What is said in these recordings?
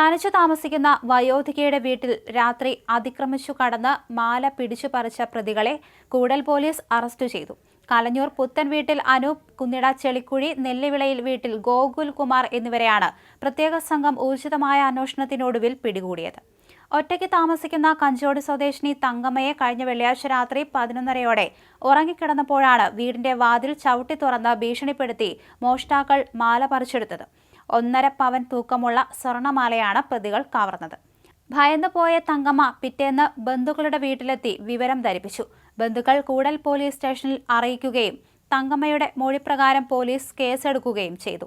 തനിച്ചു താമസിക്കുന്ന വയോധികയുടെ വീട്ടിൽ രാത്രി അതിക്രമിച്ചു കടന്ന് മാല പിടിച്ചു പറിച്ച പ്രതികളെ കൂടൽ പോലീസ് അറസ്റ്റ് ചെയ്തു. കലഞ്ഞൂർ പുത്തൻ വീട്ടിൽ അനൂപ് കുന്നിട ചെളിക്കുഴി നെല്ലിവിളയിൽ വീട്ടിൽ ഗോകുൽ കുമാർ എന്നിവരെയാണ് പ്രത്യേക സംഘം ഊർജിതമായ അന്വേഷണത്തിനൊടുവിൽ പിടികൂടിയത്. ഒറ്റയ്ക്ക് താമസിക്കുന്ന കഞ്ചോട് സ്വദേശിനി തങ്കമ്മയെ കഴിഞ്ഞ വെള്ളിയാഴ്ച രാത്രി പതിനൊന്നരയോടെ ഉറങ്ങിക്കിടന്നപ്പോഴാണ് വീടിന്റെ വാതിൽ ചവിട്ടി തുറന്ന് ഭീഷണിപ്പെടുത്തി മോഷ്ടാക്കൾ മാല പറിച്ചെടുത്തത്. ഒന്നര പവൻ തൂക്കമുള്ള സ്വർണമാലയാണ് പ്രതികൾ കവർന്നത്. ഭയന്നു പോയ തങ്കമ്മ പിറ്റേന്ന് ബന്ധുക്കളുടെ വീട്ടിലെത്തി വിവരം ധരിപ്പിച്ചു. ബന്ധുക്കൾ കൂടൽ പോലീസ് സ്റ്റേഷനിൽ അറിയിക്കുകയും തങ്കമ്മയുടെ മൊഴിപ്രകാരം പോലീസ് കേസെടുക്കുകയും ചെയ്തു.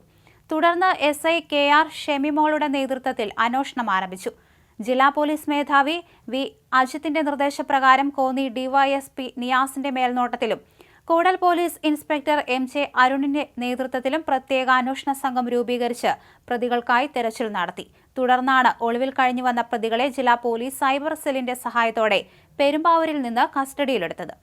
തുടർന്ന് എസ് ഐ കെ ആർ ഷെമിമോളുടെ നേതൃത്വത്തിൽ അന്വേഷണം ആരംഭിച്ചു. ജില്ലാ പോലീസ് മേധാവി വി. അജിത്തിന്റെ നിർദ്ദേശപ്രകാരം കോന്നി ഡിവൈഎസ്പി നിയാസിന്റെ മേൽനോട്ടത്തിലും Koodal police inspector M J അരുണിന്റെ നേതൃത്വത്തിലും പ്രത്യേക അന്വേഷണ സംഘം രൂപീകരിച്ച് പ്രതികൾക്കായി തെരച്ചിൽ നടത്തി. തുടർന്നാണ് ഒളിവിൽ കഴിഞ്ഞു വന്ന പ്രതികളെ ജില്ലാ പോലീസ് സൈബർ സെല്ലിന്റെ സഹായത്തോടെ പെരുമ്പാവൂരിൽ നിന്ന് കസ്റ്റഡിയിലെടുത്തത്.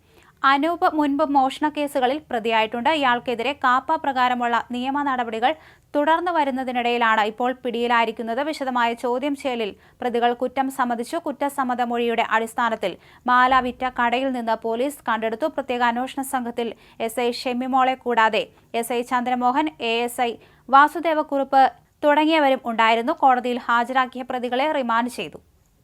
അനൂപ് മുൻപ് മോഷണ കേസുകളിൽ പ്രതിയായിട്ടുണ്ട്. ഇയാൾക്കെതിരെ കാപ്പ പ്രകാരമുള്ള നിയമ നടപടികൾ തുടർന്നു വരുന്നതിനിടയിലാണ് ഇപ്പോൾ പിടിയിലായിരിക്കുന്നത്. വിശദമായ ചോദ്യം ചെയ്യലിൽ പ്രതികൾ കുറ്റം സമ്മതിച്ചു. കുറ്റസമ്മത മൊഴിയുടെ അടിസ്ഥാനത്തിൽ മാല വിറ്റ കടയിൽ നിന്ന് പോലീസ് കണ്ടെടുത്തു. പ്രത്യേക അന്വേഷണ സംഘത്തിൽ എസ് ഐ ഷെമിമോളെ കൂടാതെ S I Chandramohan A S I Vasudevakurup തുടങ്ങിയവരും ഉണ്ടായിരുന്നു. കോടതിയിൽ ഹാജരാക്കിയ പ്രതികളെ റിമാൻഡ് ചെയ്തു.